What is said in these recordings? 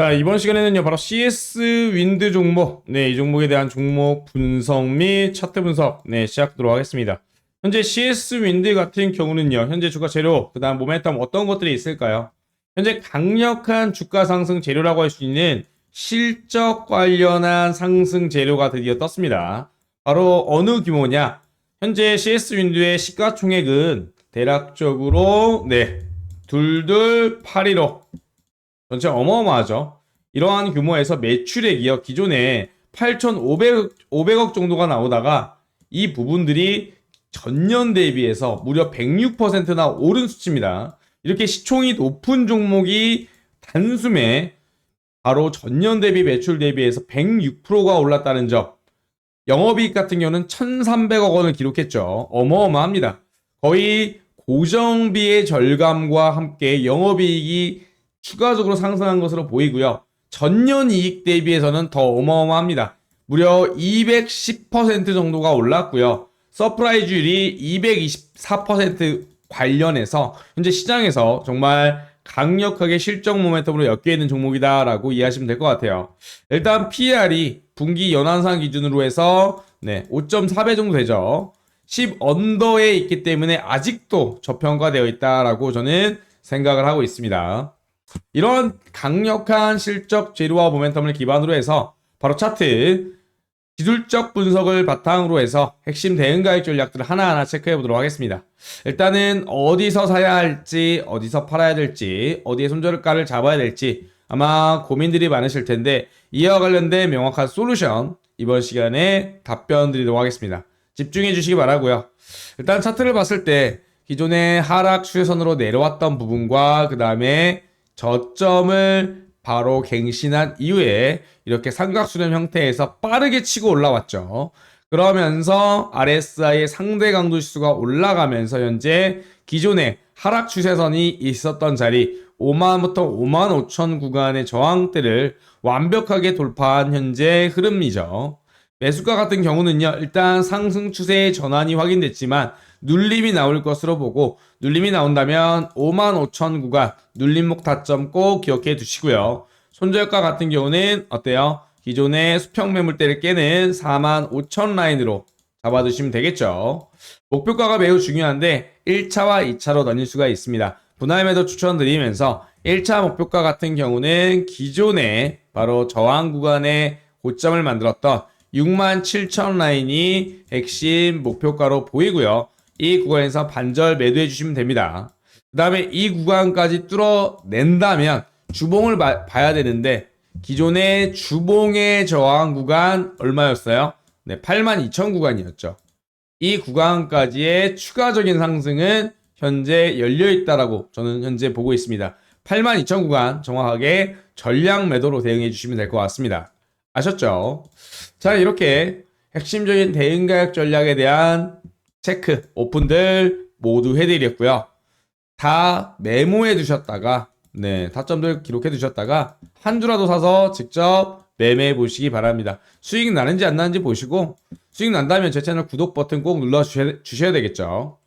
자, 이번 시간에는요, 바로 CS 윈드 종목, 네, 이 종목에 대한 종목 분석 및 차트 분석, 네, 시작하도록 하겠습니다. 현재 CS 윈드 같은 경우는요, 현재 주가 재료, 그 다음 모멘텀 어떤 것들이 있을까요? 현재 강력한 주가 상승 재료라고 할 수 있는 실적 관련한 상승 재료가 드디어 떴습니다. 바로 어느 규모냐? 현재 CS 윈드의 시가총액은 대략적으로, 네, 둘둘 815. 전체 어마어마하죠. 이러한 규모에서 매출액이요. 기존에 8,500억 500억 정도가 나오다가 이 부분들이 전년 대비해서 무려 106%나 오른 수치입니다. 이렇게 시총이 높은 종목이 단숨에 바로 전년 대비 매출 대비해서 106%가 올랐다는 점. 영업이익 같은 경우는 1,300억 원을 기록했죠. 어마어마합니다. 거의 고정비의 절감과 함께 영업이익이 추가적으로 상승한 것으로 보이고요. 전년 이익 대비해서는 더 어마어마합니다. 무려 210% 정도가 올랐고요. 서프라이즈율이 224% 관련해서 현재 시장에서 정말 강력하게 실적 모멘텀으로 엮여 있는 종목이다라고 이해하시면 될 것 같아요. 일단 PR이 분기 연환상 기준으로 해서 네, 5.4배 정도 되죠. 10 언더에 있기 때문에 아직도 저평가되어 있다라고 저는 생각을 하고 있습니다. 이런 강력한 실적 재료와 모멘텀을 기반으로 해서 바로 차트 기술적 분석을 바탕으로 해서 핵심 대응 가격 전략들을 하나하나 체크해 보도록 하겠습니다. 일단은 어디서 사야 할지, 어디서 팔아야 될지, 어디에 손절가를 잡아야 될지 아마 고민들이 많으실 텐데 이와 관련된 명확한 솔루션 이번 시간에 답변 드리도록 하겠습니다. 집중해 주시기 바라고요. 일단 차트를 봤을 때 기존의 하락 추세선으로 내려왔던 부분과 그 다음에 저점을 바로 갱신한 이후에 이렇게 삼각수렴 형태에서 빠르게 치고 올라왔죠. 그러면서 RSI의 상대 강도 지수가 올라가면서 현재 기존의 하락 추세선이 있었던 자리 5만부터 5만 5천 구간의 저항대를 완벽하게 돌파한 현재 흐름이죠. 매수가 같은 경우는요, 일단 상승 추세의 전환이 확인됐지만 눌림이 나올 것으로 보고 눌림이 나온다면 5만 5천 구간 눌림목 타점 꼭 기억해 두시고요. 손절가 같은 경우는 어때요? 기존의 수평 매물대를 깨는 4만 5천 라인으로 잡아두시면 되겠죠. 목표가가 매우 중요한데 1차와 2차로 나뉠 수가 있습니다. 분할 매도 추천드리면서 1차 목표가 같은 경우는 기존에 바로 저항 구간의 고점을 만들었던 6만 7천 라인이 핵심 목표가로 보이고요. 이 구간에서 반절 매도해 주시면 됩니다. 그 다음에 이 구간까지 뚫어낸다면 주봉을 봐, 봐야 되는데 기존의 주봉의 저항 구간 얼마였어요? 네, 8만 2천 구간이었죠. 이 구간까지의 추가적인 상승은 현재 열려 있다라고 저는 현재 보고 있습니다. 8만 2천 구간 정확하게 전량 매도로 대응해 주시면 될 것 같습니다. 아셨죠? 자, 이렇게 핵심적인 대응 가격 전략에 대한 체크, 오픈들 모두 해드렸고요. 다 메모해 두셨다가, 네, 타점들 기록해 두셨다가, 한 주라도 사서 직접 매매해 보시기 바랍니다. 수익 나는지 안 나는지 보시고, 수익 난다면 제 채널 구독 버튼 꼭 눌러 주셔야, 되겠죠.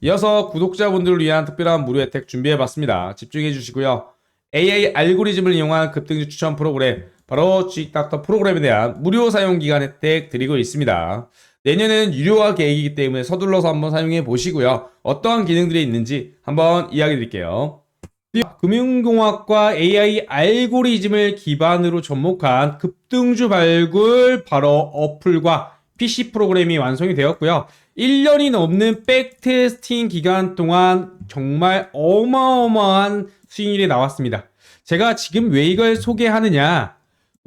이어서 구독자분들을 위한 특별한 무료 혜택 준비해 봤습니다. 집중해 주시고요. AI 알고리즘을 이용한 급등주 추천 프로그램, 바로 주식닥터 프로그램에 대한 무료 사용 기간 혜택 드리고 있습니다. 내년에는 유료화 계획이기 때문에 서둘러서 한번 사용해 보시고요. 어떠한 기능들이 있는지 한번 이야기 드릴게요. 금융공학과 AI 알고리즘을 기반으로 접목한 급등주 발굴 바로 어플과 PC 프로그램이 완성이 되었고요. 1년이 넘는 백테스팅 기간 동안 정말 어마어마한 수익률이 나왔습니다. 제가 지금 왜 이걸 소개하느냐?